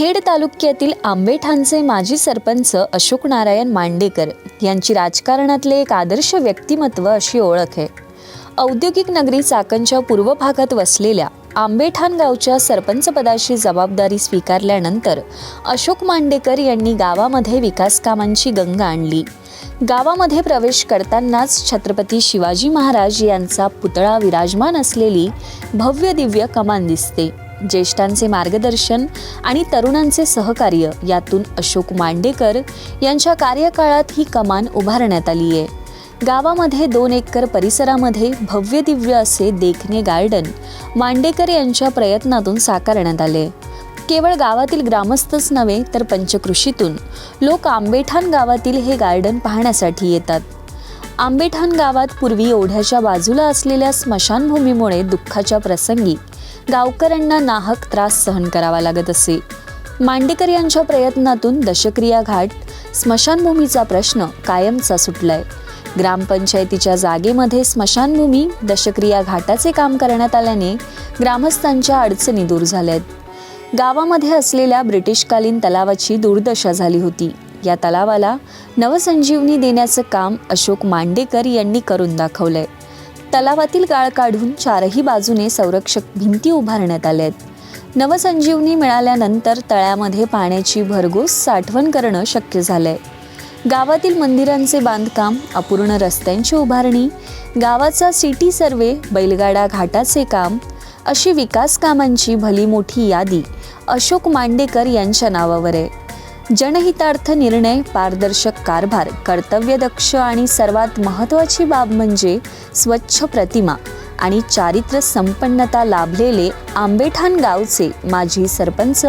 खेड तालुक्यातील आंबेठाणचे माजी सरपंच अशोक नारायण मांडेकर यांची राजकारणातले एक आदर्श व्यक्तिमत्व अशी ओळख आहे. औद्योगिक नगरी चाकणच्या पूर्व भागात वसलेल्या आंबेठाण गावच्या सरपंचपदाची जबाबदारी स्वीकारल्यानंतर अशोक मांडेकर यांनी गावामध्ये विकास कामांची गंगा आणली. गावामध्ये प्रवेश करतानाच छत्रपती शिवाजी महाराज यांचा पुतळा विराजमान असलेली भव्य दिव्य कमान दिसते. ज्येष्ठांचे मार्गदर्शन आणि तरुणांचे सहकार्य यातून अशोक मांडेकर यांच्या कार्यकाळात ही कमान उभारण्यात आली आहे. गावामध्ये दोन एकर परिसरामध्ये भव्य दिव्य असे देखणे गार्डन मांडेकर यांच्या प्रयत्नातून साकारण्यात आले. केवळ गावातील ग्रामस्थच नव्हे तर पंचकृषीतून लोक आंबेठाण गावातील हे गार्डन पाहण्यासाठी येतात. आंबेठाण गावात पूर्वी ओढ्याच्या बाजूला असलेल्या स्मशानभूमीमुळे दुःखाच्या प्रसंगी गावकऱ्यांना नाहक त्रास सहन करावा लागत असे. मांडेकर यांच्या प्रयत्नातून दशक्रिया घाट स्मशानभूमीचा प्रश्न कायमचा सुटलाय. ग्रामपंचायतीच्या जागेमध्ये स्मशानभूमी दशक्रिया घाटाचे काम करण्यात आल्याने ग्रामस्थांच्या अडचणी दूर झाल्यात. गावामध्ये असलेल्या ब्रिटिशकालीन तलावाची दुर्दशा झाली होती. या तलावाला नवसंजीवनी देण्याचं काम अशोक मांडेकर यांनी करून दाखवलंय. तलावातील गाळ काढून चारही बाजूने संरक्षक भिंती उभारण्यात आल्यात नवसंजीवनी मिळाल्यानंतर तळ्यामध्ये पाण्याची भरघोस साठवण करणं शक्य झालंय. गावातील मंदिरांचे बांधकाम अपूर्ण रस्त्यांची उभारणी गावाचा सिटी सर्वे बैलगाडा घाटाचे काम अशी विकास कामांची भली मोठी यादी अशोक मांडेकर यांच्या नावावर आहे. जनहितार्थ निर्णय पारदर्शक कारभार कर्तव्यदक्ष आणि सर्वात महत्त्वाची बाब म्हणजे स्वच्छ प्रतिमा आणि चारित्र्य संपन्नता लाभलेले आंबेठाण गावचे माजी सरपंच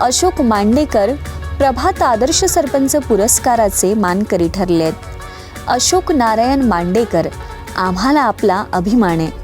अशोक मांडेकर प्रभात आदर्श सरपंच पुरस्काराचे मानकरी ठरले आहेत अशोक नारायण मांडेकर आम्हाला आपला अभिमान आहे.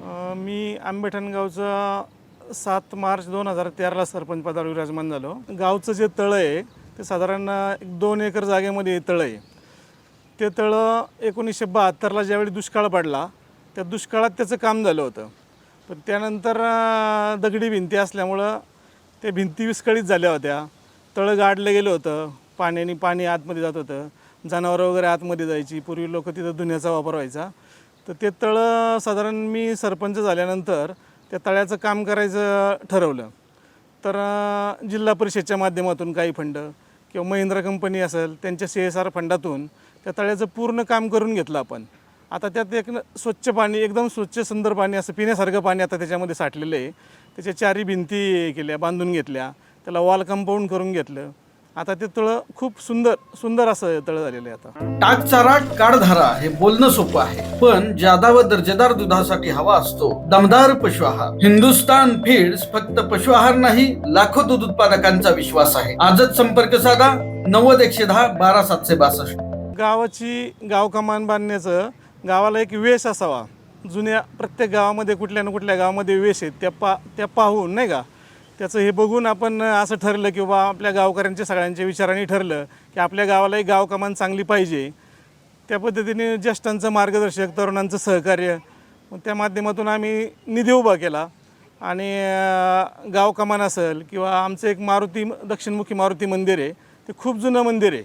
अ, मी आंबेठणगावचं सात मार्च दोन हजार तेराला सरपंच पदावर विराजमान झालो. गावचं जे तळं आहे ते साधारण एक दोन एकर जागेमध्ये तळं आहे. ते तळं एकोणीसशे बहात्तरला ज्यावेळी दुष्काळ पडला त्या दुष्काळात त्याचं काम झालं होतं. पण त्यानंतर दगडी भिंती असल्यामुळं त्या भिंती विस्कळीत झाल्या होत्या. तळं गाडलं गेलं होतं. पाण्याने पाणी आतमध्ये जात होतं. जनावरं वगैरे आतमध्ये जायची. पूर्वी लोक तिथं धुण्याचा वापर व्हायचा. तर ते तळं साधारण मी सरपंच झाल्यानंतर त्या तळ्याचं काम करायचं ठरवलं. तर जिल्हा परिषदच्या माध्यमातून काही फंड किंवा महिंद्रा कंपनी असेल त्यांच्या सी एस आर फंडातून त्या तळ्याचं पूर्ण काम करून घेतलं आपण. आता त्यात एक न- स्वच्छ पाणी एकदम स्वच्छ सुंदर पाणी असं पिण्यासारखं पाणी आता त्याच्यामध्ये साठलेलं आहे. त्याच्या चारी भिंती केल्या बांधून घेतल्या. त्याला वॉल कंपाऊंड करून घेतलं. आता ते तळं खूप सुंदर सुंदर असं तळं झालेलं आहे आता. टाक चारा काळधारा हे बोलणं सोपं आहे. पण जादा व दर्जेदार दुधासाठी हवा असतो. दमदार पशु आहार. हिंदुस्तान फीड्स फक्त पशु आहार नाही लाखो दूध उत्पादकांचा विश्वास आहे. आजच संपर्क साधा. नव्वद एकशे दहा बारा सातशे बासष्ट. गावाची गाव कमान बांधण्याचं गावाला एक वेश असावा. जुन्या प्रत्येक गावामध्ये कुठल्या ना कुठल्या गावामध्ये वेश आहेत त्या पा त्या पाहून नाही का? त्याचं हे बघून आपण असं ठरलं की बाबा आपल्या गावकऱ्यांच्या सगळ्यांच्या विचारांनी ठरलं की आपल्या गावालाही गावकमान चांगली पाहिजे. त्या पद्धतीने ज्येष्ठांचं मार्गदर्शक तरुणांचं सहकार्य त्या माध्यमातून आम्ही निधी उभा केला. आणि गावकमान गाव कमान असेल किंवा आमचं एक मारुती दक्षिणमुखी मारुती मंदिर आहे ते खूप जुनं मंदिर आहे.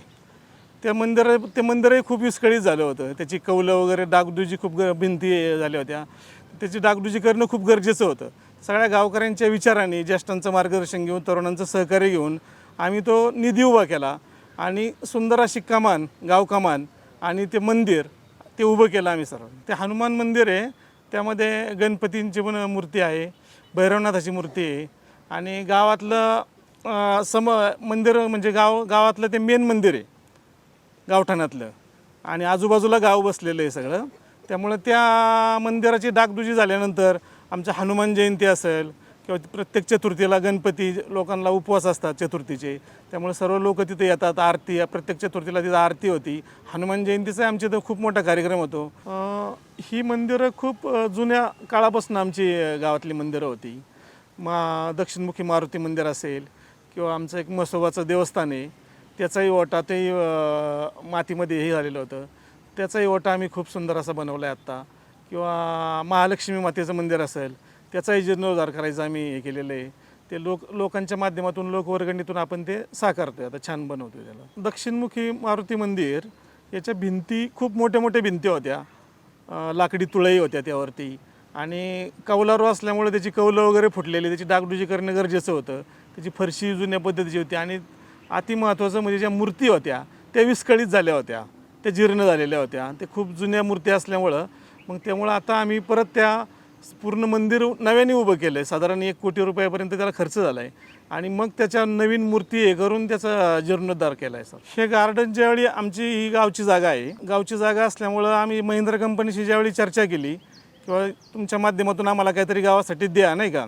त्या मंदिर ते मंदिरही खूप विस्कळीत झालं होतं. त्याची कौलं वगैरे डागडुजी खूप ग भिंती झाल्या होत्या. त्याची डागडुजी करणं खूप गरजेचं होतं. सगळ्या गावकऱ्यांच्या विचारांनी ज्येष्ठांचं मार्गदर्शन घेऊन तरुणांचं सहकार्य घेऊन आम्ही तो निधी उभा केला आणि सुंदर अशी कमान गाव कमान आणि ते मंदिर ते उभं केलं आम्ही सर्व. ते हनुमान मंदिर आहे त्यामध्ये गणपतींची पण मूर्ती आहे भैरवनाथाची मूर्ती आहे आणि गावातलं सम मंदिर म्हणजे गाव गावातलं ते मेन मंदिर आहे गावठाणातलं. आणि आजूबाजूला गाव बसलेलं आहे सगळं. त्यामुळं त्या मंदिराची डागडुजी झाल्यानंतर आमच्या हनुमान जयंती असेल किंवा प्रत्येक चतुर्थीला गणपती लोकांना उपवास असतात चतुर्थीचे. त्यामुळे सर्व लोक तिथे येतात आरती प्रत्येक चतुर्थीला तिथं आरती होती. हनुमान जयंतीचा आमच्या इथं खूप मोठा कार्यक्रम होतो. ही मंदिरं खूप जुन्या काळापासून आमची गावातली मंदिरं होती. मा दक्षिणमुखी मारुती मंदिर असेल किंवा आमचं एक मसोबाचं देवस्थान आहे त्याचाही ओटा तेही मातीमध्ये हे झालेलं होतं. त्याचाही ओटा आम्ही खूप सुंदर असा बनवला आहे आत्ता. किंवा महालक्ष्मी मातेचं मंदिर असेल त्याचाही जीर्णोद्धार करायचं आम्ही हे केलेलं आहे. ते लोक लोकांच्या माध्यमातून लोकवर्गणीतून आपण ते साकारतोय आता छान बनवतोय त्याला. दक्षिणमुखी मारुती मंदिर याच्या भिंती खूप मोठ्या मोठ्या भिंती होत्या. लाकडी तुळई होत्या त्यावरती. आणि कौलारू असल्यामुळे त्याची कौलं वगैरे फुटलेली त्याची डागडुजी करणं गरजेचं होतं. त्याची फरशी जुन्या पद्धतीची होती आणि अति महत्त्वाचं म्हणजे ज्या मूर्ती होत्या त्या विस्कळीत झाल्या होत्या. त्या जीर्ण झालेल्या होत्या. ते खूप जुन्या मूर्ती असल्यामुळं मग त्यामुळं आता आम्ही परत त्या पूर्ण मंदिर नव्याने उभं केलं आहे साधारण एक कोटी रुपयापर्यंत त्याला खर्च झाला आहे आणि मग त्याच्या नवीन मूर्ती हे करून त्याचा जीर्णोद्धार केला आहे सर. हे गार्डन ज्यावेळी आमची ही गावची जागा आहे गावची जागा असल्यामुळं आम्ही महिंद्रा कंपनीशी ज्यावेळी चर्चा केली किंवा तुमच्या माध्यमातून आम्हाला काहीतरी गावासाठी द्या नाही का?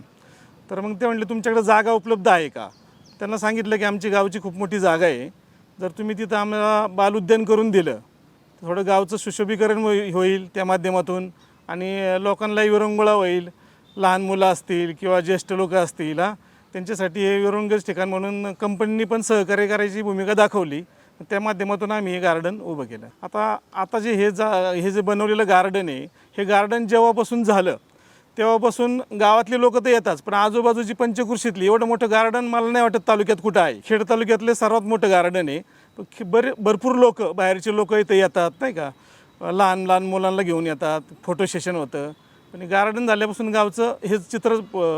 तर मग ते म्हणले तुमच्याकडे जागा उपलब्ध आहे का? त्यांना सांगितलं की आमची गावची खूप मोठी जागा आहे. जर तुम्ही तिथं आम्हाला बालउद्यान करून दिलं थोडं गावचं सुशोभीकरण होई- होईल त्या माध्यमातून. आणि लोकांनाही विरंगुळा होईल. लहान मुलं असतील किंवा ज्येष्ठ लोक असतील हा. त्यांच्यासाठी हे विरंगज ठिकाण म्हणून कंपनीने पण सहकार्य करायची भूमिका दाखवली. त्या माध्यमातून आम्ही हे गार्डन उभं केलं. आता आता जे हे जा हे जे बनवलेलं गार्डन आहे हे गार्डन जेव्हापासून झालं तेव्हापासून गावातले लोक तर येतात पण आजूबाजूची पंचकृषीतली एवढं मोठं गार्डन मला नाही वाटत तालुक्यात कुठं आहे. खेड तालुक्यातले सर्वात मोठं गार्डन आहे. खे- बरे भरपूर लोक बाहेरचे लोक इथं येतात नाही का? लहान लहान मुलांना घेऊन येतात फोटो सेशन होतं. पण गार्डन झाल्यापासून गावचं हे चित्र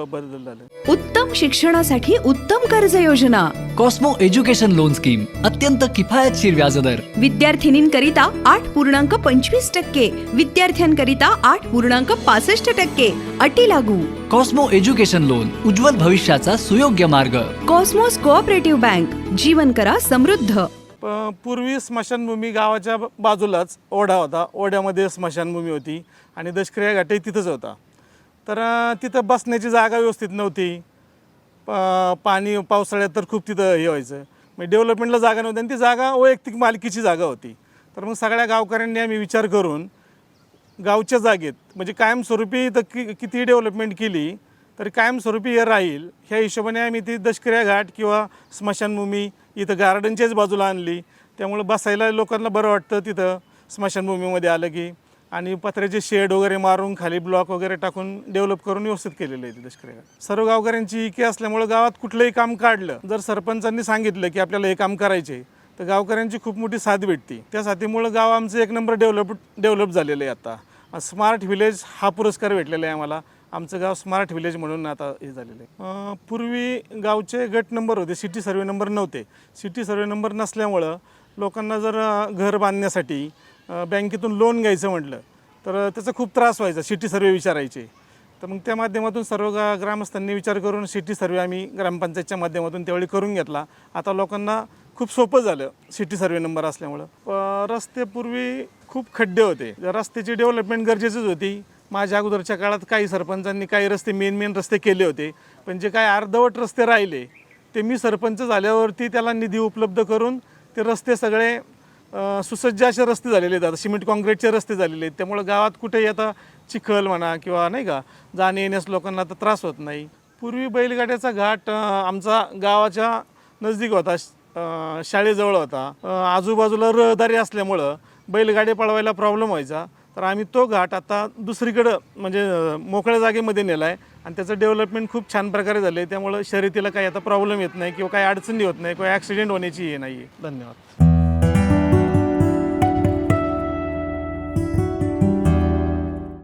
बदल झालं. उत्तम शिक्षणासाठी उत्तम कर्ज योजना. कॉस्मो एज्युकेशन लोन स्कीम अत्यंत किफायतशीर व्याजदर. विद्यार्थिनींकरिता आठ पूर्णांक पंचवीस टक्के. विद्यार्थ्यांकरिता आठ पूर्णांक पासष्ट टक्के. अटी लागू. कॉस्मो एज्युकेशन लोन उज्ज्वल भविष्याचा सुयोग्य मार्ग. कॉस्मोस कोऑपरेटिव्ह बँक जीवन करा समृद्ध. प- पूर्वी स्मशानभूमी गावाच्या बाजूलाच ओढा होता. ओढ्यामध्ये स्मशानभूमी होती आणि दशक्रिया घाटही तिथंच होता. तर तिथं बसण्याची जागा व्यवस्थित नव्हती. प- पाणी पावसाळ्यात तर खूप तिथं हे व्हायचं. म्हणजे डेव्हलपमेंटला जागा नव्हती आणि ती जागा वैयक्तिक मालकीची जागा होती. तर मग सगळ्या गावकऱ्यांनी आम्ही विचार करून गावच्या जागेत म्हणजे कायमस्वरूपी तर कि कितीही डेव्हलपमेंट केली तरी कायमस्वरूपी हे राहील. ह्या हिशोबाने आम्ही ती दशक्रिया घाट किंवा स्मशानभूमी इथं गार्डनच्याच बाजूला आणली. त्यामुळे बसायला लोकांना बरं वाटतं तिथं स्मशानभूमीमध्ये आलं की. आणि पत्र्याचे शेड वगैरे मारून खाली ब्लॉक वगैरे टाकून डेव्हलप करून व्यवस्थित केलेलं आहे ते सर्व गावकऱ्यांची इके असल्यामुळं गावात कुठलंही काम काढलं. जर सरपंचांनी सांगितलं की आपल्याला हे काम करायचे तर गावकऱ्यांची खूप मोठी साथ भेटते. त्या साथीमुळं गाव आमचं एक नंबर डेव्हलप डेव्हलप झालेलं आहे आता. स्मार्ट व्हिलेज हा पुरस्कार भेटलेला आहे आम्हाला. आमचं गाव स्मार्ट व्हिलेज म्हणून आता हे झालेलं आहे. पूर्वी गावचे गट नंबर होते सिटी सर्वे नंबर नव्हते. सिटी सर्वे नंबर नसल्यामुळं लोकांना जर घर बांधण्यासाठी बँकेतून लोन घ्यायचं म्हटलं तर त्याचा खूप त्रास व्हायचा सिटी सर्वे विचारायचे. तर मग त्या माध्यमातून सर्व गा ग्रामस्थांनी विचार करून सिटी सर्वे आम्ही ग्रामपंचायतच्या माध्यमातून त्यावेळी करून घेतला. आता लोकांना खूप सोपं झालं सिटी सर्वे नंबर असल्यामुळं. रस्ते पूर्वी खूप खड्डे होते. रस्त्याची डेव्हलपमेंट गरजेचीच होती. माझ्या अगोदरच्या काळात काही सरपंचांनी काही रस्ते मेन मेन रस्ते केले होते. पण जे काही अर्धवट रस्ते राहिले ते मी सरपंच झाल्यावरती त्याला निधी उपलब्ध करून ते रस्ते सगळे सुसज्ज असे रस्ते झालेले आहेत. आता सिमेंट काँक्रीटचे रस्ते झालेले आहेत. त्यामुळं गावात कुठेही आता चिखल म्हणा किंवा नाही का जाणे येण्यास लोकांना आता त्रास होत नाही. पूर्वी बैलगाड्याचा घाट आमचा गावाच्या नजदीक होता शाळेजवळ होता. आजूबाजूला रहदारी असल्यामुळं बैलगाडी पळवायला प्रॉब्लेम व्हायचा. तर आम्ही तो घाट आता दुसरीकडं म्हणजे मोकळ्या जागेमध्ये नेला आहे आणि त्याचं डेव्हलपमेंट खूप छान प्रकारे झालं आहे त्यामुळं शर्यतीला काही आता प्रॉब्लेम येत नाही किंवा काही अडचणी होत नाही किंवा ॲक्सिडेंट होण्याची हे नाही आहे धन्यवाद.